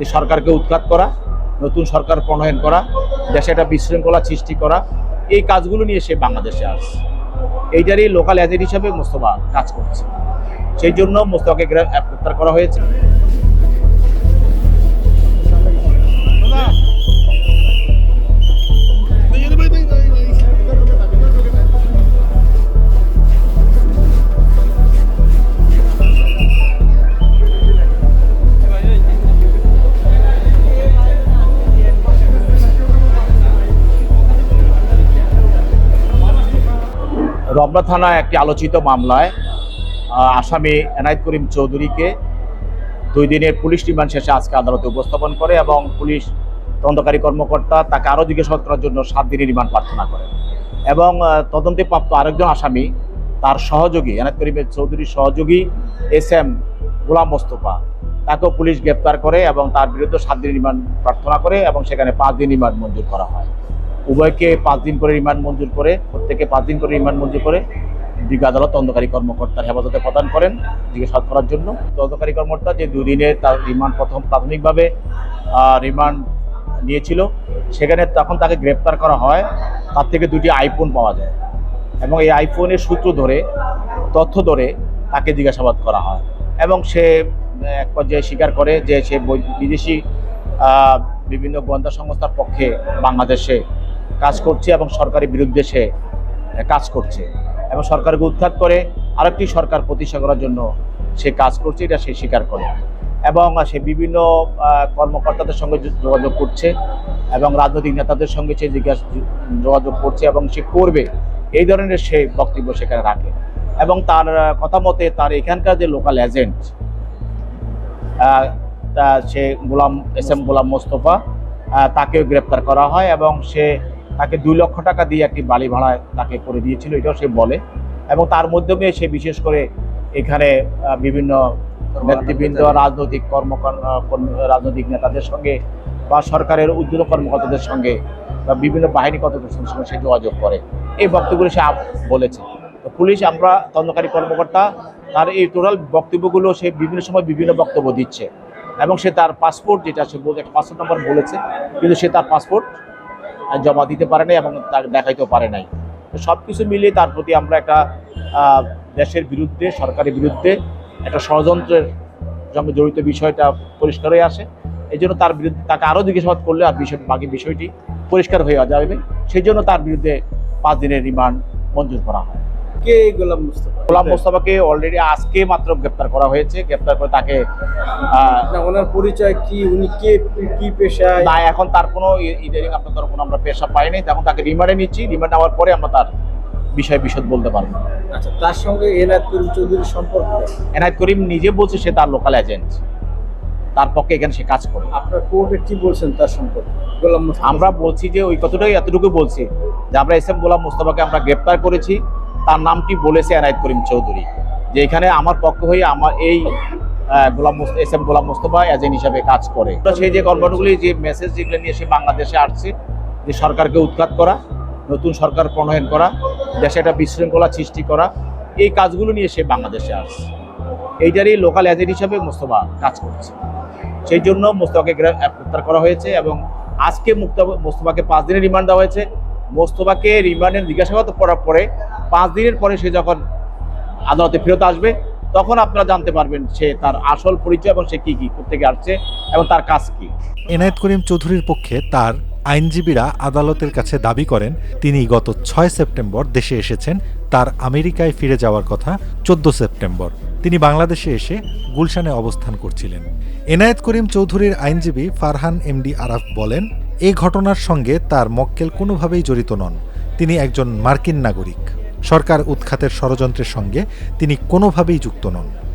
যে সরকারকে উৎখাত করা, নতুন সরকার প্রণয়ন করা, দেশে একটা বিশৃঙ্খলা সৃষ্টি করা, এই কাজগুলো নিয়ে সে বাংলাদেশে আসছে। এইটারই লোকাল এজেন্ট হিসাবে মোস্তফা কাজ করছে। সেই জন্য মোস্তফাকে গ্রেফতার করা হয়েছে। রমনা থানায় একটি আলোচিত মামলায় আসামি এনায়েত করিম চৌধুরীকে দুই দিনের পুলিশ রিমান্ড শেষে আজকে আদালতে উপস্থাপন করে এবং পুলিশ তদন্তকারী কর্মকর্তা তাকে আরও জিজ্ঞাসাবাদ করার জন্য সাত দিনের রিমান্ড প্রার্থনা করে। এবং তদন্তে প্রাপ্ত আরেকজন আসামি, তার সহযোগী, এনায়েত করিমের চৌধুরীর সহযোগী এস এম গোলাম মোস্তফা, তাকেও পুলিশ গ্রেপ্তার করে এবং তার বিরুদ্ধে সাত দিন রিমান্ড প্রার্থনা করে এবং সেখানে পাঁচ দিন রিমান্ড মঞ্জুর করা হয়। উভয়কে পাঁচ দিন করে রিমান্ড মঞ্জুর করে প্রত্যেকে পাঁচ দিন করে রিমান্ড মঞ্জুর করে বিজ্ঞ আদালত তদন্তকারী কর্মকর্তার হেফাজতে প্রদান করেন জিজ্ঞাসাবাদ করার জন্য। তদন্তকারী কর্মকর্তা যে দুদিনের তার রিমান্ড প্রথম প্রাথমিকভাবে রিমান্ড নিয়েছিল, সেখানে তখন তাকে গ্রেপ্তার করা হয়। তার থেকে দুটি আইফোন পাওয়া যায় এবং এই আইফোনের সূত্র ধরে, তথ্য ধরে তাকে জিজ্ঞাসাবাদ করা হয় এবং সে এক পর্যায়ে স্বীকার করে যে সে বিদেশি বিভিন্ন গোয়েন্দা সংস্থার পক্ষে বাংলাদেশে কাজ করছে এবং সরকারের বিরুদ্ধে সে কাজ করছে। এবং সরকারকে উৎখাত করে আরেকটি সরকার প্রতিষ্ঠা করার জন্য সে কাজ করছে, এটা সে স্বীকার করে। এবং সে বিভিন্ন কর্মকর্তাদের সঙ্গে যোগাযোগ করছে এবং রাজনৈতিক নেতাদের সঙ্গে সে জিজ্ঞাসা যোগাযোগ করছে এবং সে করবে। এই ধরনের সে বক্তব্য সেখানে রাখে। এবং তার কথা মতে তার এখানকার যে লোকাল এজেন্ট সে গোলাম, এস এম গোলাম মোস্তফা তাকেও গ্রেপ্তার করা হয় এবং সে তাকে দুই লক্ষ টাকা দিয়ে একটি বাড়ি ভাড়ায় তাকে করে দিয়েছিল এটাও সে বলে। এবং তার মাধ্যমে সে বিশেষ করে এখানে বিভিন্ন নেতৃবৃন্দ রাজনৈতিক কর্মকর কর্ম- রাজনৈতিক নেতাদের সঙ্গে বা সরকারের উদ্যোগ কর্মকর্তাদের সঙ্গে বা বিভিন্ন বাহিনী কর্তাদের সঙ্গে সে যোগাযোগ করে। এই বক্তব্যগুলো সে বলেছে। তো পুলিশ আমরা তদন্তকারী কর্মকর্তা তার এই টোটাল বক্তব্যগুলো সে বিভিন্ন সময় বিভিন্ন বক্তব্য দিচ্ছে। এবং সে তার পাসপোর্ট যেটা সে একটা পাসপোর্ট নাম্বার বলেছে কিন্তু সে তার পাসপোর্ট জমা দিতে পারে নাই এবং তার দেখাইতেও পারে নাই। সব কিছু মিলিয়ে তার প্রতি আমরা একটা দেশের বিরুদ্ধে, সরকারের বিরুদ্ধে একটা ষড়যন্ত্রের সঙ্গে জড়িত বিষয়টা পরিষ্কার হয়ে আসে। এই জন্য তার বিরুদ্ধে তাকে আরও জিজ্ঞাসাবাদ করলে আর বিষয়, বাকি বিষয়টি পরিষ্কার হয়ে যাবে। সেই জন্য তার বিরুদ্ধে পাঁচ দিনের রিমান্ড মঞ্জুর করা হয়। কে গোলাম মুস্তফা? গোলাম মোস্তফাকে অলরেডি আজকে মাত্র গ্রেপ্তার করা হয়েছে। গ্রেপ্তার করে তাকে না ওনার পরিচয় কি? উনি কে কি পেশায়? না এখন তার কোনো ইদারিং আপনার কোনো আমরা পেশা পাইনি। তখন তাকে রিমান্ডে নিচ্ছি। রিমান্ড নেওয়ার পরে আমরা তার বিষয় বিশদ বলতে পারব। আচ্ছা তার সঙ্গে এনায়ত করিম চৌধুরীর সম্পর্ক? এনায়ত করিম নিজে বলছে সে তার লোকাল এজেন্ট তার পক্ষে এখানে সে কাজ করে। আপনার কোর্টে কি বলছেন তার সম্পর্কে? গোলাম আমরা বলছি যে ওই কতটাই এতটুকু বলছি যে আমরা এস এম গোলাম মোস্তফাকে আমরা গ্রেপ্তার করেছি। তার নামটি বলেছে এনায়ত করিম চৌধুরী, যে এখানে আমার পক্ষ হয়ে আমার এই Golam S M Golam Mostafa agent হিসাবে কাজ করে। সেই যে কর্মগুলি যে মেসেজ যেগুলো নিয়ে সে বাংলাদেশে আসছে, যে সরকারকে উৎখাত করা, নতুন সরকার প্রণয়ন করা, দেশে একটা বিশৃঙ্খলা সৃষ্টি করা, এই কাজগুলো নিয়ে সে বাংলাদেশে আসছে। এইটারই লোকাল এজেন্ট হিসাবে মোস্তফা কাজ করছে। সেই জন্য মোস্তফাকে গ্রে- গ্রেপ্তার করা হয়েছে এবং আজকে মুক্তা- মোস্তফাকে পাঁচ দিনের রিমান্ড দেওয়া হয়েছে। মোস্তফাকে রিমান্ডের জিজ্ঞাসাবাদ করার পরে পাঁচ দিনের পরে সে যখন আদালতে ফেরত আসবে, তখন আপনারা জানতে পারবেন সে তার আসল পরিচয় এবং সে কি কি থেকে আসছে এবং তার কাজ কি। এনায়েত করিম চৌধুরীর পক্ষে তার আইনজীবীরা আদালতের কাছে দাবি করেন, তিনি গত ছয় সেপ্টেম্বর দেশে এসেছেন, তার আমেরিকায় ফিরে যাওয়ার কথা চোদ্দ সেপ্টেম্বর। তিনি বাংলাদেশে এসে গুলশানে অবস্থান করছিলেন। এনায়েত করিম চৌধুরীর আইনজীবী ফারহান এমডি আরাফ বলেন এই ঘটনার সঙ্গে তার মক্কেল কোনোভাবেই জড়িত নন। তিনি একজন মার্কিন নাগরিক। সরকার উৎখাতের ষড়যন্ত্রের সঙ্গে তিনি কোনোভাবেই যুক্ত নন।